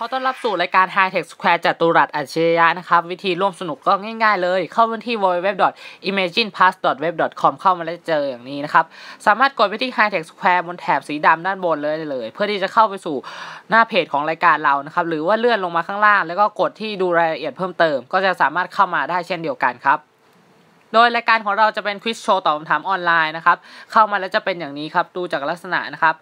ขอต้อนรับสู่รายการ High Tech Square จัตุรัสอัจฉริยะนะครับ วิธีร่วมสนุกก็ง่ายๆเลย เข้าไปที่ www.imaginepass.web.com เข้ามาแล้วเจออย่างนี้นะครับ สามารถกดไปที่ High Tech Square บนแถบสีดำด้านบนเลยเลย เพื่อที่จะเข้าไปสู่หน้าเพจของรายการเรานะครับ หรือว่าเลื่อนลงมาข้างล่าง แล้วก็กดที่ดูรายละเอียดเพิ่มเติม ก็จะสามารถเข้ามาได้เช่นเดียวกันครับ โดยรายการของเราจะเป็นควิสโชว์ตอบคำถามออนไลน์นะครับ เข้ามาแล้วจะเป็นอย่างนี้ครับ ดูจากลักษณะนะครับ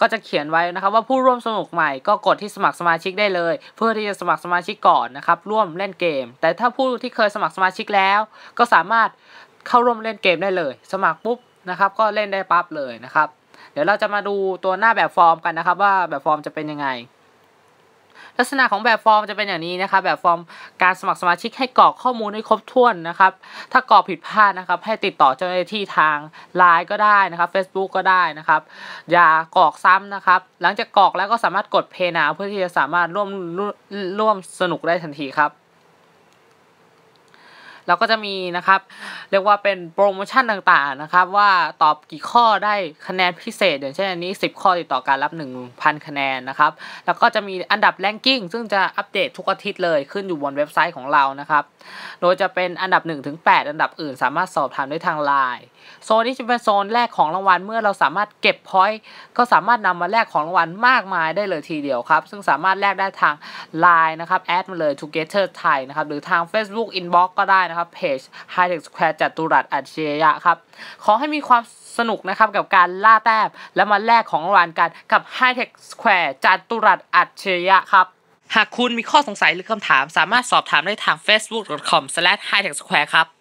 ก็จะเขียนไว้นะครับ ว่าผู้ร่วมสนุกใหม่ก็กดที่สมัครสมาชิกได้เลย เพื่อที่จะสมัครสมาชิกก่อนนะครับ ร่วมเล่นเกม แต่ถ้าผู้ที่เคยสมัครสมาชิกแล้ว ก็สามารถเข้าร่วมเล่นเกมได้เลย สมัครปุ๊บนะครับ ก็เล่นได้ปั๊บเลยนะครับ เดี๋ยวเราจะมาดูตัวหน้าแบบฟอร์มกันนะครับ ว่าแบบฟอร์มจะเป็นยังไง ลักษณะของแบบฟอร์มจะเป็นอย่างนี้นะครับ แบบฟอร์มการสมัครสมาชิกให้กรอกข้อมูลให้ครบถ้วนนะครับ ถ้ากรอกผิดพลาดนะครับ ให้ติดต่อเจ้าหน้าที่ทางไลน์ก็ได้นะครับ Facebook ก็ได้นะครับ อย่ากรอกซ้ำนะครับ หลังจากกรอกแล้วก็สามารถกดเพย์นาเพื่อที่จะสามารถร่วมร่วมสนุกได้ทันทีครับ เราก็จะมีนะครับ เรียกว่าเป็นโปรโมชั่นต่างๆนะครับ ว่าตอบกี่ข้อได้คะแนนพิเศษอย่างเช่นอันนี้ 10 ข้อติดต่อการรับ 1,000 คะแนนนะครับ แล้วก็จะมีอันดับแรงกิ้งซึ่งจะอัปเดตทุกอาทิตย์เลยขึ้นอยู่บนเว็บไซต์ของเรานะครับ โดยจะเป็นอันดับ1-8อันดับอื่น สามารถสอบถามได้ทางไลน์โซนนี้จะเป็นโซนแรกของรางวัลเมื่อเราสามารถเก็บพอยต์ก็สามารถนำมาแลกของรางวัลมากมายได้เลยทีเดียวครับ ซึ่งสามารถแลกได้ทาง Line นะครับแอดมาเลย Together Thai นะครับหรือทาง Facebook Inbox ก็ได้นะครับเพจ High Tech Square จัตุรัสอัจฉริยะครับ ขอให้มีความสนุกนะครับกับการล่าแต้มและมาแลกของรางวัลกันกับ High Tech Square จัตุรัสอัจฉริยะครับหากคุณมีข้อสงสัยหรือคำถามสามารถสอบถามได้ทาง facebook.com/hightechsquare ครับ